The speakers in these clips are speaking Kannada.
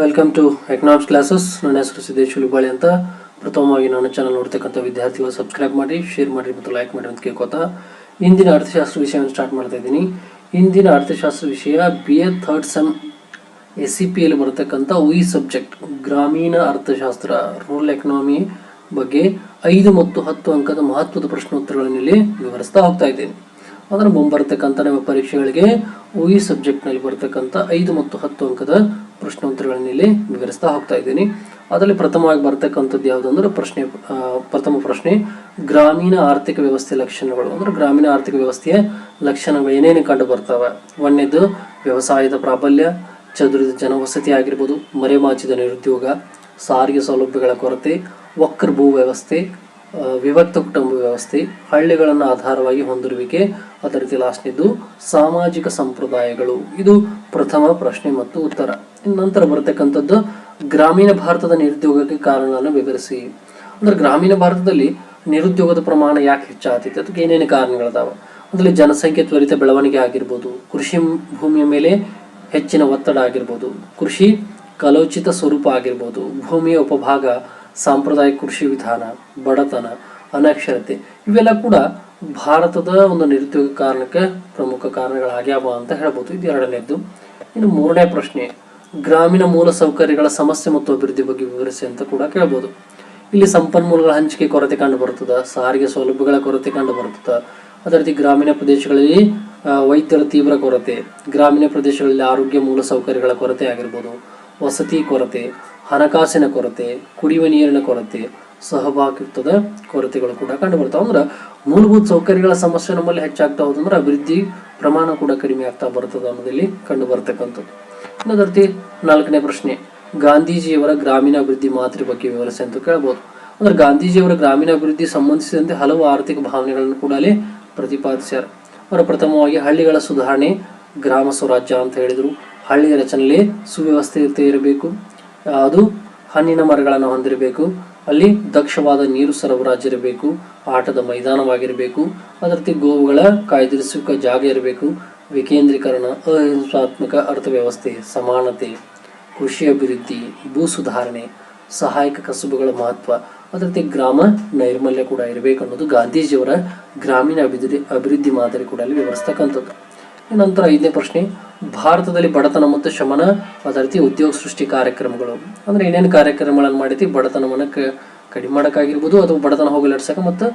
ವೆಲ್ಕಮ್ ಟು ಎಕನಾಮಿಕ್ಸ್ ಕ್ಲಾಸಸ್ ನನ್ನ ಹೆಸರು ಸಿದ್ದೇಶ್ ಹುಲಿಬಾಳಿ ಅಂತ. ಪ್ರಥಮವಾಗಿ ನನ್ನ ಚಾನಲ್ ನೋಡ್ತಕ್ಕಂಥ ವಿದ್ಯಾರ್ಥಿಗಳು ಸಬ್ಸ್ಕ್ರೈಬ್ ಮಾಡಿ ಶೇರ್ ಮಾಡಿ ಮತ್ತು ಲೈಕ್ ಮಾಡಿ ಅಂತ ಕೇಳ್ಕೊತಾ ಇಂದಿನ ಅರ್ಥಶಾಸ್ತ್ರ ವಿಷಯವನ್ನು ಸ್ಟಾರ್ಟ್ ಮಾಡ್ತಾ ಇದ್ದೀನಿ. ಇಂದಿನ ಅರ್ಥಶಾಸ್ತ್ರ ವಿಷಯ B A third sem S C ಪಿಯಲ್ಲಿ ಬರತಕ್ಕಂಥ ಉಯಿ ಸಬ್ಜೆಕ್ಟ್ ಗ್ರಾಮೀಣ ಅರ್ಥಶಾಸ್ತ್ರ ರೂರಲ್ ಎಕನಾಮಿ ಬಗ್ಗೆ ಐದು ಮತ್ತು ಹತ್ತು ಅಂಕದ ಮಹತ್ವದ ಪ್ರಶ್ನೋತ್ತರಗಳನ್ನು ಇಲ್ಲಿ ವಿವರಿಸ್ತಾ ಹೋಗ್ತಾ ಇದ್ದೀನಿ. ಅದನ್ನು ಮುಂಬರ್ತಕ್ಕಂಥ ನಮ್ಮ ಪರೀಕ್ಷೆಗಳಿಗೆ ಉಯಿ ಸಬ್ಜೆಕ್ಟ್ನಲ್ಲಿ ಬರತಕ್ಕಂಥ ಐದು ಮತ್ತು ಹತ್ತು ಅಂಕದ ಪ್ರಶ್ನೋತ್ತರಗಳನ್ನು ಇಲ್ಲಿ ವಿವರಿಸ್ತಾ ಹೋಗ್ತಾ ಇದ್ದೀನಿ. ಅದರಲ್ಲಿ ಪ್ರಥಮವಾಗಿ ಬರ್ತಕ್ಕಂಥದ್ದು ಯಾವುದಂದ್ರೆ ಪ್ರಶ್ನೆ ಪ್ರಥಮ ಪ್ರಶ್ನೆ, ಗ್ರಾಮೀಣ ಆರ್ಥಿಕ ವ್ಯವಸ್ಥೆ ಲಕ್ಷಣಗಳು. ಅಂದ್ರೆ ಗ್ರಾಮೀಣ ಆರ್ಥಿಕ ವ್ಯವಸ್ಥೆಯ ಲಕ್ಷಣಗಳು ಏನೇನು ಕಂಡು ಬರ್ತವೆ ಒಂದನೇದು, ವ್ಯವಸಾಯದ ಪ್ರಾಬಲ್ಯ, ಚದುರಿದ ಜನವಸತಿ ಆಗಿರ್ಬೋದು, ಮರೆಮಾಚಿದ ನಿರುದ್ಯೋಗ, ಸಾರಿಗೆ ಸೌಲಭ್ಯಗಳ ಕೊರತೆ, ವಕ್ರ ಭೂ ವ್ಯವಸ್ಥೆ ವಿಭಕ್ತ ಕುಟುಂಬ ವ್ಯವಸ್ಥೆ, ಹಳ್ಳಿಗಳನ್ನು ಆಧಾರವಾಗಿ ಹೊಂದಿರುವಿಕೆ ಅದೇ ರೀತಿ ಲಾಸ್ಟ್ನಿದ್ದು ಸಾಮಾಜಿಕ ಸಂಪ್ರದಾಯಗಳು. ಇದು ಪ್ರಥಮ ಪ್ರಶ್ನೆ ಮತ್ತು ಉತ್ತರ. ನಂತರ ಬರತಕ್ಕಂಥದ್ದು ಗ್ರಾಮೀಣ ಭಾರತದ ನಿರುದ್ಯೋಗಕ್ಕೆ ಕಾರಣಗಳನ್ನು ವಿವರಿಸಿ. ಅಂದ್ರೆ ಗ್ರಾಮೀಣ ಭಾರತದಲ್ಲಿ ನಿರುದ್ಯೋಗದ ಪ್ರಮಾಣ ಯಾಕೆ ಹೆಚ್ಚಾಗ್ತೈತೆ ಅದಕ್ಕೆ ಏನೇನು ಕಾರಣಗಳಿದಾವ? ಅದರಲ್ಲಿ ಜನಸಂಖ್ಯೆ ತ್ವರಿತ ಬೆಳವಣಿಗೆ ಆಗಿರ್ಬೋದು. ಕೃಷಿ ಭೂಮಿಯ ಮೇಲೆ ಹೆಚ್ಚಿನ ಒತ್ತಡ ಆಗಿರ್ಬೋದು. ಕೃಷಿ ಕಲೋಚಿತ ಸ್ವರೂಪ ಆಗಿರ್ಬೋದು. ಭೂಮಿಯ ಉಪಭಾಗ ಸಾಂಪ್ರದಾಯಿಕ ಕೃಷಿ ವಿಧಾನ, ಬಡತನ, ಅನಕ್ಷರತೆ ಇವೆಲ್ಲ ಕೂಡ ಭಾರತದ ಒಂದು ನಿರುದ್ಯೋಗ ಕಾರಣಕ್ಕೆ ಪ್ರಮುಖ ಕಾರಣಗಳಾಗ್ಯಾವ ಅಂತ ಹೇಳ್ಬೋದು. ಇದು ಎರಡನೇದ್ದು. ಇನ್ನು ಮೂರನೇ ಪ್ರಶ್ನೆ, ಗ್ರಾಮೀಣ ಮೂಲ ಸೌಕರ್ಯಗಳ ಸಮಸ್ಯೆ ಮತ್ತು ಅಭಿವೃದ್ಧಿ ಬಗ್ಗೆ ವಿವರಿಸಿ ಅಂತ ಕೂಡ ಕೇಳ್ಬೋದು. ಇಲ್ಲಿ ಸಂಪನ್ಮೂಲಗಳ ಹಂಚಿಕೆ ಕೊರತೆ ಕಂಡು ಸಾರಿಗೆ ಸೌಲಭ್ಯಗಳ ಕೊರತೆ ಕಂಡು ಬರ್ತದ ಅದೇ ರೀತಿ ಗ್ರಾಮೀಣ ಪ್ರದೇಶಗಳಲ್ಲಿ ವೈದ್ಯರ ತೀವ್ರ ಕೊರತೆ, ಗ್ರಾಮೀಣ ಪ್ರದೇಶಗಳಲ್ಲಿ ಆರೋಗ್ಯ ಮೂಲ ಸೌಕರ್ಯಗಳ ಕೊರತೆ ಆಗಿರ್ಬೋದು, ವಸತಿ ಕೊರತೆ ಹಣಕಾಸಿನ ಕೊರತೆ, ಕುಡಿಯುವ ನೀರಿನ ಕೊರತೆ, ಸಹಭಾಗಿತ್ವದ ಕೊರತೆಗಳು ಕೂಡ ಕಂಡು ಬರ್ತಾವೆ ಅಂದ್ರೆ ಮೂಲಭೂತ ಸೌಕರ್ಯಗಳ ಸಮಸ್ಯೆ ನಮ್ಮಲ್ಲಿ ಹೆಚ್ಚಾಗ್ತಾ ಹೋದಂದ್ರೆ ಅಭಿವೃದ್ಧಿ ಪ್ರಮಾಣ ಕೂಡ ಕಡಿಮೆ ಆಗ್ತಾ ಬರ್ತದೆ ಅನ್ನೋದಲ್ಲಿ ಕಂಡು ಬರ್ತಕ್ಕಂಥದ್ದು ಇನ್ನೊಂದರ್ತಿ ನಾಲ್ಕನೇ ಪ್ರಶ್ನೆ, ಗಾಂಧೀಜಿಯವರ ಗ್ರಾಮೀಣ ಅಭಿವೃದ್ಧಿ ಮಾತ್ರೆ ಬಗ್ಗೆ ವಿವರಿಸಿ ಅಂತ ಕೇಳ್ಬೋದು. ಅಂದ್ರೆ ಗಾಂಧೀಜಿಯವರ ಗ್ರಾಮೀಣ ಅಭಿವೃದ್ಧಿ ಸಂಬಂಧಿಸಿದಂತೆ ಹಲವು ಆರ್ಥಿಕ ಭಾವನೆಗಳನ್ನು ಕೂಡ ಅಲ್ಲಿ ಪ್ರತಿಪಾದಿಸ್ಯಾರ. ಅವರು ಪ್ರಥಮವಾಗಿ ಹಳ್ಳಿಗಳ ಸುಧಾರಣೆ, ಗ್ರಾಮ ಸ್ವರಾಜ್ಯ ಅಂತ ಹೇಳಿದರು. ಹಳ್ಳಿಯ ರಚನೆಯಲ್ಲಿ ಸುವ್ಯವಸ್ಥೆ ಇರಬೇಕು. ಅದು ಹಣ್ಣಿನ ಮರಗಳನ್ನು ಹೊಂದಿರಬೇಕು. ಅಲ್ಲಿ ದಕ್ಷವಾದ ನೀರು ಸರಬರಾಜು ಇರಬೇಕು ಆಟದ ಮೈದಾನವಾಗಿರಬೇಕು. ಅದರತಿ ಗೋವುಗಳ ಕಾಯ್ದಿರಿಸುವ ಜಾಗ ಇರಬೇಕು. ವಿಕೇಂದ್ರೀಕರಣ, ಅಹಿಂಸಾತ್ಮಕ ಅರ್ಥವ್ಯವಸ್ಥೆ, ಸಮಾನತೆ, ಕೃಷಿ ಅಭಿವೃದ್ಧಿ, ಭೂ ಸುಧಾರಣೆ, ಸಹಾಯಕ ಕಸುಬುಗಳ ಮಹತ್ವ ಅದರ ಜೊತೆ ಗ್ರಾಮ ನೈರ್ಮಲ್ಯ ಕೂಡ ಇರಬೇಕು ಅನ್ನೋದು ಗಾಂಧೀಜಿಯವರ ಗ್ರಾಮೀಣ ಅಭಿವೃದ್ಧಿ ಅಭಿವೃದ್ಧಿ ಮಾದರಿ ಕೂಡ ಅಲ್ಲಿ ವಿವರಿಸ್ತಕ್ಕಂಥದ್ದು. ನಂತರ ಐದನೇ ಪ್ರಶ್ನೆ, ಭಾರತದಲ್ಲಿ ಬಡತನ ಮತ್ತು ಶಮನ, ಅದೇ ರೀತಿ ಉದ್ಯೋಗ ಸೃಷ್ಟಿ ಕಾರ್ಯಕ್ರಮಗಳು. ಅಂದ್ರೆ ಏನೇನು ಕಾರ್ಯಕ್ರಮಗಳನ್ನು ಮಾಡೈತಿ ಬಡತನವನ್ನು ಕಡಿಮೆ ಮಾಡೋಕ್ಕಾಗಿರ್ಬೋದು, ಅಥವಾ ಬಡತನ ಹೋಗಲಾಡ್ಸಕ ಮತ್ತು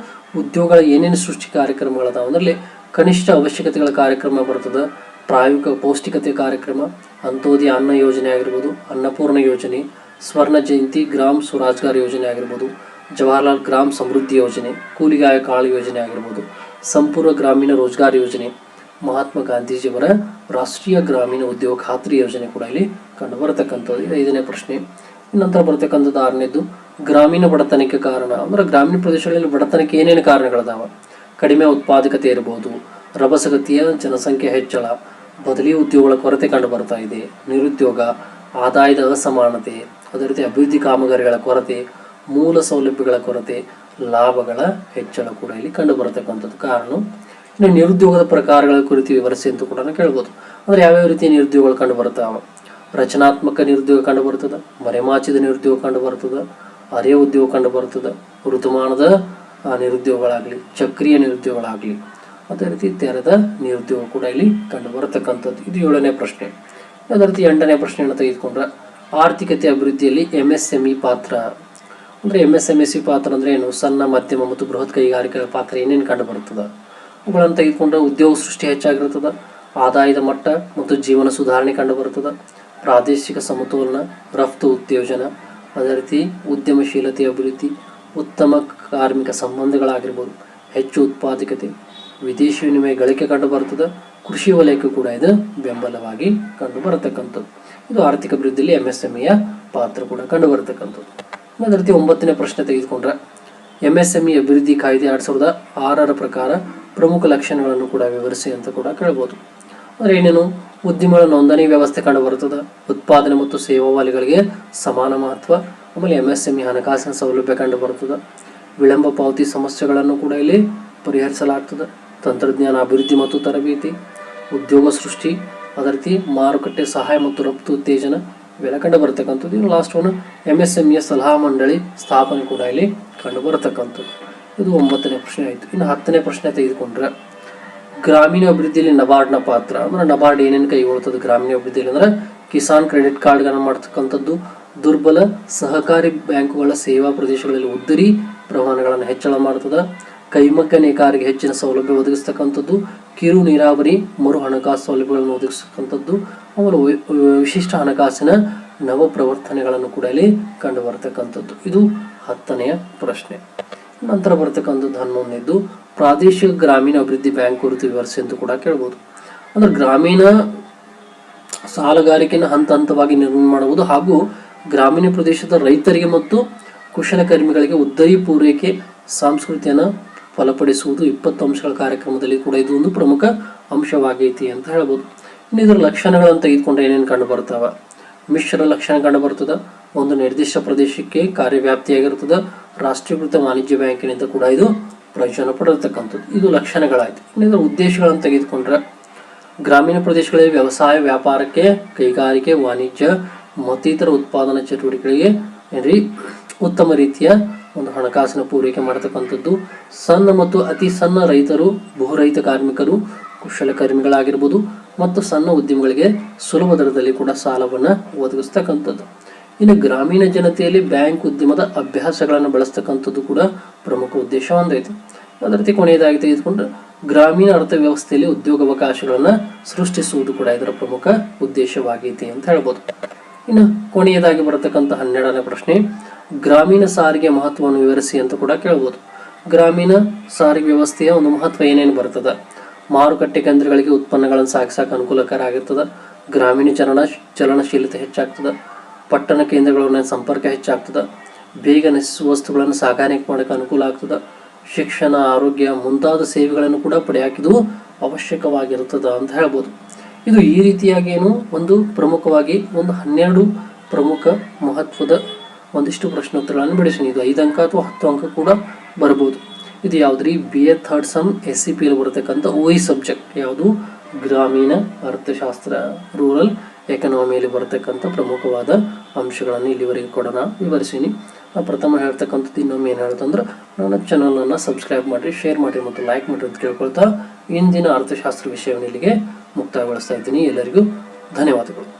ಉದ್ಯೋಗಗಳ ಏನೇನು ಸೃಷ್ಟಿ ಕಾರ್ಯಕ್ರಮಗಳದಾವ? ಅದರಲ್ಲಿ ಕನಿಷ್ಠ ಅವಶ್ಯಕತೆಗಳ ಕಾರ್ಯಕ್ರಮ ಬರ್ತದೆ, ಪ್ರಾಯೋಗಿಕ ಪೌಷ್ಟಿಕತೆ ಕಾರ್ಯಕ್ರಮ ಅಂತ್ಯೋದಯ ಅನ್ನ ಯೋಜನೆ ಆಗಿರ್ಬೋದು, ಅನ್ನಪೂರ್ಣ ಯೋಜನೆ, ಸ್ವರ್ಣ ಜಯಂತಿ ಗ್ರಾಮ್ ಸ್ವರಾಜ್ಗಾರ್ ಯೋಜನೆ ಆಗಿರ್ಬೋದು, ಜವಾಹರ್ಲಾಲ್ ಗ್ರಾಮ್ ಸಮೃದ್ಧಿ ಯೋಜನೆ ಕೂಲಿಗಾಯ ಕಾಳು ಯೋಜನೆ ಆಗಿರ್ಬೋದು, ಸಂಪೂರ್ಣ ಗ್ರಾಮೀಣ ರೋಜ್ಗಾರ್ ಯೋಜನೆ ಮಹಾತ್ಮ ಗಾಂಧೀಜಿಯವರ ರಾಷ್ಟ್ರೀಯ ಗ್ರಾಮೀಣ ಉದ್ಯೋಗ ಖಾತ್ರಿ ಯೋಜನೆ ಕೂಡ ಇಲ್ಲಿ ಕಂಡು ಬರತಕ್ಕಂಥದ್ದು. ಇದು ಐದನೇ ಪ್ರಶ್ನೆ. ನಂತರ ಬರತಕ್ಕಂಥದ್ದು ಆರನೇದು ಗ್ರಾಮೀಣ ಬಡತನಕ್ಕೆ ಕಾರಣ. ಅಂದ್ರೆ ಗ್ರಾಮೀಣ ಪ್ರದೇಶಗಳಲ್ಲಿ ಬಡತನಕ್ಕೆ ಏನೇನು ಕಾರಣಗಳದಾವ? ಕಡಿಮೆ ಉತ್ಪಾದಕತೆ ಇರಬಹುದು ರಭಸಗತಿಯ ಜನಸಂಖ್ಯೆ ಹೆಚ್ಚಳ, ಬದಲಿ ಉದ್ಯೋಗಗಳ ಕೊರತೆ ಕಂಡು ಬರ್ತಾ ಇದೆ, ನಿರುದ್ಯೋಗ, ಆದಾಯದ ಅಸಮಾನತೆ, ಅದೇ ರೀತಿ ಅಭಿವೃದ್ಧಿ ಕಾಮಗಾರಿಗಳ ಕೊರತೆ, ಮೂಲ ಸೌಲಭ್ಯಗಳ ಕೊರತೆ ಲಾಭಗಳ ಹೆಚ್ಚಳ ಕೂಡ ಇಲ್ಲಿ ಕಂಡು ಬರತಕ್ಕಂಥದ್ದು ಕಾರಣ. ಇನ್ನು ನಿರುದ್ಯೋಗದ ಪ್ರಕಾರಗಳ ಕುರಿತು ವಿವರಿಸಿ ಅಂತ ಕೂಡ ಕೇಳ್ಬೋದು. ಅಂದ್ರೆ ಯಾವ್ಯಾವ ರೀತಿಯ ನಿರುದ್ಯೋಗಗಳು ಕಂಡು ಬರ್ತಾವ ರಚನಾತ್ಮಕ ನಿರುದ್ಯೋಗ ಕಂಡು ಬರ್ತದ, ಮರೆಮಾಚಿದ ನಿರುದ್ಯೋಗ ಕಂಡು ಬರ್ತದ ಅರೆ ಉದ್ಯೋಗ ಕಂಡು ಬರ್ತದ, ಋತುಮಾನದ ನಿರುದ್ಯೋಗಗಳಾಗಲಿ, ಚಕ್ರೀಯ ನಿರುದ್ಯೋಗಗಳಾಗ್ಲಿ. ಅದೇ ರೀತಿ ತೆರೆದ ನಿರುದ್ಯೋಗ ಕೂಡ ಇಲ್ಲಿ ಕಂಡು ಬರತಕ್ಕಂಥದ್ದು. ಇದು ಏಳನೇ ಪ್ರಶ್ನೆ. ಅದೇ ರೀತಿ ಎಂಟನೇ ಪ್ರಶ್ನೆಯನ್ನು ತೆಗೆದುಕೊಂಡ್ರೆ, ಆರ್ಥಿಕತೆ ಅಭಿವೃದ್ಧಿಯಲ್ಲಿ ಎಂ ಎಸ್ ಎಂ ಇ ಪಾತ್ರ ಅಂದ್ರೆ M S M S C ಪಾತ್ರ ಅಂದ್ರೆ ಏನು? ಸಣ್ಣ, ಮಧ್ಯಮ ಮತ್ತು ಬೃಹತ್ ಕೈಗಾರಿಕೆಗಳ ಪಾತ್ರ ಏನೇನು ಕಂಡು ಬರ್ತದ ಅವುಗಳನ್ನು ತೆಗೆದುಕೊಂಡ್ರೆ ಉದ್ಯೋಗ ಸೃಷ್ಟಿ ಹೆಚ್ಚಾಗಿರ್ತದ ಆದಾಯದ ಮಟ್ಟ ಮತ್ತು ಜೀವನ ಸುಧಾರಣೆ ಕಂಡು ಬರ್ತದ ಪ್ರಾದೇಶಿಕ ಸಮತೋಲನ, ರಫ್ತು ಉತ್ತೇಜನ, ಅದೇ ರೀತಿ ಉದ್ಯಮಶೀಲತೆ, ಅಭಿವೃದ್ಧಿ, ಉತ್ತಮ ಕಾರ್ಮಿಕ ಸಂಬಂಧಗಳಾಗಿರ್ಬೋದು, ಹೆಚ್ಚು ಉತ್ಪಾದಕತೆ, ವಿದೇಶಿ ವಿನಿಮಯ ಗಳಿಕೆ ಕಂಡು ಬರ್ತದೆ ಕೃಷಿ ವಲಯಕ್ಕೂ ಕೂಡ ಇದು ಬೆಂಬಲವಾಗಿ ಕಂಡು ಬರತಕ್ಕಂಥದ್ದು ಇದು ಆರ್ಥಿಕ ಅಭಿವೃದ್ಧಿಯಲ್ಲಿ ಎಂ ಎಸ್ ಎಂಇಯ ಪಾತ್ರ ಕೂಡ ಕಂಡು ಬರತಕ್ಕಂಥದ್ದು ಅದೇ ರೀತಿ ಒಂಬತ್ತನೇ ಪ್ರಶ್ನೆ ತೆಗೆದುಕೊಂಡ್ರೆ ಎಂ ಎಸ್ ಎಂಇ ಅಭಿವೃದ್ಧಿ ಕಾಯ್ದೆ ಎರಡು ಸಾವಿರದ ಆರರ ಪ್ರಕಾರ ಪ್ರಮುಖ ಲಕ್ಷಣಗಳನ್ನು ಕೂಡ ವಿವರಿಸಿ ಅಂತ ಕೂಡ ಕೇಳ್ಬೋದು. ಅಂದ್ರೆ ಏನೇನು ಉದ್ಯಮಗಳ ನೋಂದಣಿ ವ್ಯವಸ್ಥೆ ಕಂಡು ಬರ್ತದೆ ಉತ್ಪಾದನೆ ಮತ್ತು ಸೇವಾ ವಲಯಗಳಿಗೆ ಸಮಾನ ಮಹತ್ವ, ಆಮೇಲೆ ಎಂ ಎಸ್ ಎಂಇ ಹಣಕಾಸಿನ ಸೌಲಭ್ಯ ಕಂಡು ಬರ್ತದೆ ವಿಳಂಬ ಪಾವತಿ ಸಮಸ್ಯೆಗಳನ್ನು ಕೂಡ ಇಲ್ಲಿ ಪರಿಹರಿಸಲಾಗ್ತದೆ, ತಂತ್ರಜ್ಞಾನ ಅಭಿವೃದ್ಧಿ ಮತ್ತು ತರಬೇತಿ, ಉದ್ಯೋಗ ಸೃಷ್ಟಿ ಅದೇ ರೀತಿ ಮಾರುಕಟ್ಟೆ ಸಹಾಯ ಮತ್ತು ರಫ್ತು ಉತ್ತೇಜನ ಇವೆಲ್ಲ ಕಂಡು ಬರ್ತಕ್ಕಂಥದ್ದು. ಇನ್ನು last one M S M A ಸಲಹಾ ಮಂಡಳಿ ಸ್ಥಾಪನೆ ಕೂಡ ಇಲ್ಲಿ ಕಂಡು ಬರತಕ್ಕಂಥದ್ದು. ಇದು ಒಂಬತ್ತನೇ ಪ್ರಶ್ನೆ ಆಯಿತು. ಇನ್ನು ಹತ್ತನೇ ಪ್ರಶ್ನೆ ತೆಗೆದುಕೊಂಡ್ರೆ ಗ್ರಾಮೀಣ ಅಭಿವೃದ್ಧಿಯಲ್ಲಿ ನಬಾರ್ಡ್ನ ಪಾತ್ರ, ಅಂದ್ರೆ ನಬಾರ್ಡ್ ಏನೇನು ಕೈಗೊಳ್ತದೆ ಗ್ರಾಮೀಣ ಅಭಿವೃದ್ಧಿಯಲ್ಲಿ ಅಂದ್ರೆ ಕಿಸಾನ್ ಕ್ರೆಡಿಟ್ ಕಾರ್ಡ್ಗಳನ್ನು ಮಾಡ್ತಕ್ಕಂಥದ್ದು, ದುರ್ಬಲ ಸಹಕಾರಿ ಬ್ಯಾಂಕುಗಳ ಸೇವಾ ಪ್ರದೇಶಗಳಲ್ಲಿ ಉದ್ದರಿ ಪ್ರಮಾಣಗಳನ್ನು ಹೆಚ್ಚಳ ಮಾಡ್ತದೆ ಕೈಮಕ್ಕ ನೇಕಾರಿಗೆ ಹೆಚ್ಚಿನ ಸೌಲಭ್ಯ ಒದಗಿಸ್ತಕ್ಕಂಥದ್ದು ಕಿರು ನೀರಾವರಿ, ಮರು ಹಣಕಾಸು ಸೌಲಭ್ಯಗಳನ್ನು ಒದಗಿಸತಕ್ಕಂಥದ್ದು ಆಮೇಲೆ ವಿಶಿಷ್ಟ ಹಣಕಾಸಿನ ನವ ಪ್ರವರ್ತನೆಗಳನ್ನು ಕೂಡ ಇಲ್ಲಿ ಕಂಡು ಬರ್ತಕ್ಕಂಥದ್ದು. ಇದು ಹತ್ತನೆಯ ಪ್ರಶ್ನೆ. ನಂತರ ಬರ್ತಕ್ಕಂಥದ್ದು ಹನ್ನೊಂದನೇದು ಪ್ರಾದೇಶಿಕ ಗ್ರಾಮೀಣ ಅಭಿವೃದ್ಧಿ ಬ್ಯಾಂಕ್ ಕುರಿತು ವಿವರಿಸಿ ಅಂತ ಕೂಡ ಕೇಳ್ಬೋದು. ಅಂದ್ರೆ ಗ್ರಾಮೀಣ ಸಾಲಗಾರಿಕೆಯನ್ನು ಹಂತ ಹಂತವಾಗಿ ನಿರ್ಮಾಣ ಮಾಡುವುದು ಹಾಗೂ ಗ್ರಾಮೀಣ ಪ್ರದೇಶದ ರೈತರಿಗೆ ಮತ್ತು ಕುಶಲಕರ್ಮಿಗಳಿಗೆ ಉದ್ದರಿ ಪೂರೈಕೆ ಸಂಸ್ಕೃತಿಯನ್ನು ಫಲಪಡಿಸುವುದು ಇಪ್ಪತ್ತು ಅಂಶಗಳ ಕಾರ್ಯಕ್ರಮದಲ್ಲಿ ಕೂಡ ಇದು ಒಂದು ಪ್ರಮುಖ ಅಂಶವಾಗೈತಿ ಅಂತ ಹೇಳ್ಬೋದು. ಇನ್ನು ಇದರ ಲಕ್ಷಣಗಳನ್ನು ತೆಗೆದುಕೊಂಡ್ರೆ ಏನೇನು ಕಂಡು ಬರ್ತಾವ ಮಿಶ್ರ ಲಕ್ಷಣ ಕಂಡು ಬರ್ತದ ಒಂದು ನಿರ್ದಿಷ್ಟ ಪ್ರದೇಶಕ್ಕೆ ಕಾರ್ಯವ್ಯಾಪ್ತಿಯಾಗಿರ್ತದ. ರಾಷ್ಟ್ರೀಕೃತ ವಾಣಿಜ್ಯ ಬ್ಯಾಂಕಿನಿಂದ ಕೂಡ ಇದು ಪ್ರಯೋಜನ ಪಡಿರ್ತಕ್ಕಂಥದ್ದು ಇದು ಲಕ್ಷಣಗಳಾಯ್ತು. ಇನ್ನು ಇದರ ಉದ್ದೇಶಗಳನ್ನು ತೆಗೆದುಕೊಂಡ್ರೆ, ಗ್ರಾಮೀಣ ಪ್ರದೇಶಗಳಲ್ಲಿ ವ್ಯವಸಾಯ ವ್ಯಾಪಾರಕ್ಕೆ, ಕೈಗಾರಿಕೆ, ವಾಣಿಜ್ಯ, ಮತ್ತಿತರ ಉತ್ಪಾದನಾ ಚಟುವಟಿಕೆಗಳಿಗೆ ಏನ್ರಿ ಉತ್ತಮ ರೀತಿಯ ಒಂದು ಹಣಕಾಸಿನ ಪೂರೈಕೆ ಮಾಡತಕ್ಕಂಥದ್ದು. ಸಣ್ಣ ಮತ್ತು ಅತಿ ಸಣ್ಣ ರೈತರು ಬಹುರಹಿತ ಕಾರ್ಮಿಕರು ಕುಶಲಕರ್ಮಿಗಳಾಗಿರ್ಬೋದು ಮತ್ತು ಸಣ್ಣ ಉದ್ಯಮಗಳಿಗೆ ಸುಲಭ ದರದಲ್ಲಿ ಕೂಡ ಸಾಲವನ್ನು ಒದಗಿಸ್ತಕ್ಕಂಥದ್ದು. ಇನ್ನು ಗ್ರಾಮೀಣ ಜನತೆಯಲ್ಲಿ ಬ್ಯಾಂಕ್ ಉದ್ಯಮದ ಅಭ್ಯಾಸಗಳನ್ನು ಬಳಸ್ತಕ್ಕಂಥದ್ದು ಕೂಡ ಪ್ರಮುಖ ಉದ್ದೇಶ ಹೊಂದೈತೆ. ಅದೇ ರೀತಿ ಕೊನೆಯದಾಗಿ ತೆಗೆದುಕೊಂಡು ಗ್ರಾಮೀಣ ಅರ್ಥವ್ಯವಸ್ಥೆಯಲ್ಲಿ ಉದ್ಯೋಗಾವಕಾಶಗಳನ್ನು ಸೃಷ್ಟಿಸುವುದು ಕೂಡ ಇದರ ಪ್ರಮುಖ ಉದ್ದೇಶವಾಗೈತಿ ಅಂತ ಹೇಳ್ಬೋದು. ಇನ್ನು ಕೊನೆಯದಾಗಿ ಬರತಕ್ಕಂಥ ಹನ್ನೆರಡನೇ ಪ್ರಶ್ನೆ ಗ್ರಾಮೀಣ ಸಾರಿಗೆ ಮಹತ್ವವನ್ನು ವಿವರಿಸಿ ಅಂತ ಕೂಡ ಕೇಳ್ಬೋದು. ಗ್ರಾಮೀಣ ಸಾರಿಗೆ ವ್ಯವಸ್ಥೆಯ ಒಂದು ಮಹತ್ವ ಏನೇನು ಬರ್ತದೆ? ಮಾರುಕಟ್ಟೆ ಕೇಂದ್ರಗಳಿಗೆ ಉತ್ಪನ್ನಗಳನ್ನು ಸಾಗಿಸಕ್ಕೆ ಅನುಕೂಲಕರ ಆಗಿರ್ತದೆ ಗ್ರಾಮೀಣ ಚಲನ, ಚಲನಶೀಲತೆ ಹೆಚ್ಚಾಗ್ತದೆ? ಪಟ್ಟಣ ಕೇಂದ್ರಗಳನ್ನ ಸಂಪರ್ಕ ಹೆಚ್ಚಾಗ್ತದೆ? ಬೇಗ ನಶಿಸುವ ವಸ್ತುಗಳನ್ನು ಸಾಗಾಣಿಕೆ ಮಾಡೋಕೆ ಅನುಕೂಲ ಆಗ್ತದ? ಶಿಕ್ಷಣ, ಆರೋಗ್ಯ ಮುಂತಾದ ಸೇವೆಗಳನ್ನು ಕೂಡ ಪಡೆಯಾಕಿದು ಅವಶ್ಯಕವಾಗಿರುತ್ತದೆ ಅಂತ ಹೇಳ್ಬೋದು. ಇದು ಈ ರೀತಿಯಾಗಿ ಏನು ಒಂದು ಪ್ರಮುಖವಾಗಿ ಒಂದು ಹನ್ನೆರಡು ಪ್ರಮುಖ ಮಹತ್ವದ ಒಂದಿಷ್ಟು ಪ್ರಶ್ನೋತ್ತರಗಳನ್ನು ಬಿಡಿಸೋಣ ಇದು ಐದು ಅಂಕ ಅಥವಾ ಹತ್ತು ಅಂಕ ಕೂಡ ಬರ್ಬೋದು ಇದು ಯಾವುದ್ರಿ? B A third sem S C ಪಿಯಲ್ಲಿ ಬರತಕ್ಕಂಥ ಓಯಿ ಸಬ್ಜೆಕ್ಟ್ ಯಾವುದು? ಗ್ರಾಮೀಣ ಅರ್ಥಶಾಸ್ತ್ರ ರೂರಲ್ ಎಕನಾಮಿಯಲ್ಲಿ ಬರತಕ್ಕಂಥ ಪ್ರಮುಖವಾದ ಅಂಶಗಳನ್ನು ಇಲ್ಲಿವರೆಗೆ ಕೂಡ ನಾನು ವಿವರಿಸೀನಿ ಪ್ರಥಮ ಹೇಳ್ತಕ್ಕಂಥದ್ದು ಇನ್ನೊಮ್ಮೆ ಏನು ಹೇಳ್ತಂದ್ರೆ ನನ್ನ ಚಾನಲನ್ನು ಸಬ್ಸ್ಕ್ರೈಬ್ ಮಾಡಿರಿ ಶೇರ್ ಮಾಡಿರಿ ಮತ್ತು ಲೈಕ್ ಮಾಡಿರಿ ಅಂತ ಕೇಳ್ಕೊಳ್ತಾ ಇಂದಿನ ಅರ್ಥಶಾಸ್ತ್ರ ವಿಷಯವನ್ನು ಇಲ್ಲಿಗೆ ಮುಕ್ತಾಯಗೊಳಿಸ್ತಾ ಇದ್ದೀನಿ. ಎಲ್ಲರಿಗೂ ಧನ್ಯವಾದಗಳು.